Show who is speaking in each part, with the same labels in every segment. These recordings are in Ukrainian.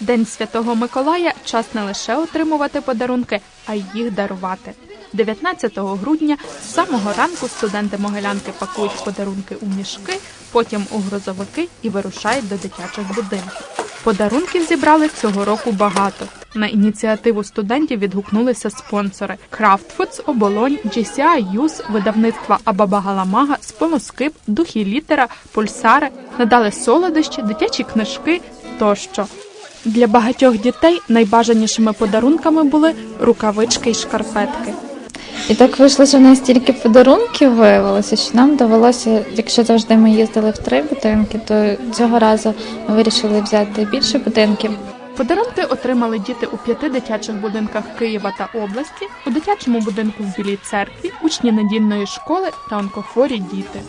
Speaker 1: День Святого Миколая час не лише отримувати подарунки, а й їх дарувати. 19 грудня з самого ранку студенти Могилянки пакують подарунки у мішки, потім у грузовики і вирушають до дитячих будинків. Подарунків зібрали цього року багато. На ініціативу студентів відгукнулися спонсори Крафтфудс, Оболонь, GCI Юз, видавництва Абабагаламага, Сполоскип, Духі Літера, Пульсари, надали солодощі, дитячі книжки тощо. Для багатьох дітей найбажанішими подарунками були рукавички й шкарпетки.
Speaker 2: І так вийшло, що в нас стільки подарунків виявилося, що нам довелося, якщо завжди ми їздили в три будинки, то цього разу ми вирішили взяти більше будинків.
Speaker 1: Подарунки отримали діти у п'яти дитячих будинках Києва та області, у дитячому будинку в Білій церкві, учні недільної школи та онкохворі діти.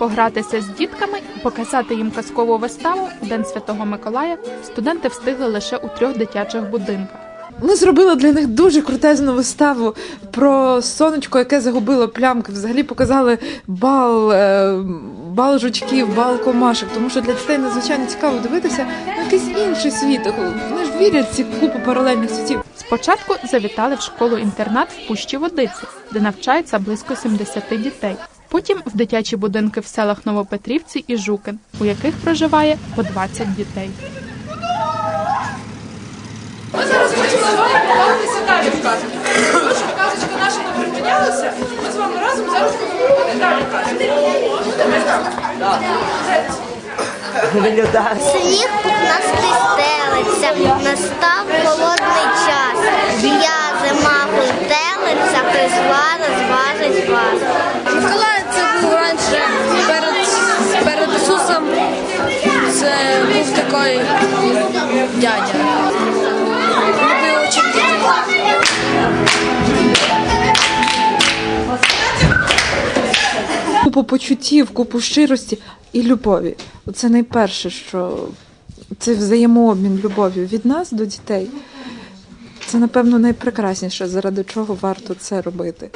Speaker 1: Погратися з дітками і показати їм казкову виставу у День Святого Миколая студенти встигли лише у трьох дитячих будинках.
Speaker 3: Ми зробили для них дуже крутезну виставу про сонечко, яке загубило плямки. Взагалі показали бал, е, бал жучків, бал комашок, тому що для дітей надзвичайно цікаво дивитися на якийсь інший світ. Вони ж вірять ці купу паралельних світів.
Speaker 1: Спочатку завітали в школу-інтернат в Пущі Водиці, де навчається близько 70 дітей. Потім в дитячі будинки в селах Новопетрівці і Жукин, у яких проживає по 20 дітей.
Speaker 4: Ми зараз хочемо з вами побавитися далі в казочку. Тому що казочка наша не припинялася. Ми з вами разом зараз будемо далі казочку.
Speaker 5: Сніг пухнастий стелиться,
Speaker 6: Такий дядя. Очень дітей.
Speaker 3: Купу почуттів, купу щирості і любові. Це найперше, що це взаємообмін любов'ю від нас до дітей. Це, напевно, найпрекрасніше, заради чого варто це робити.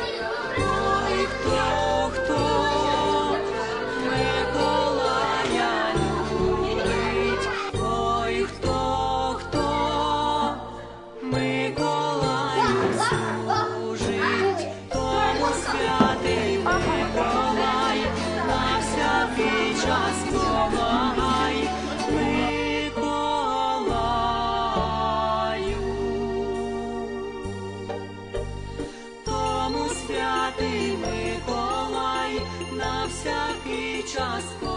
Speaker 3: час.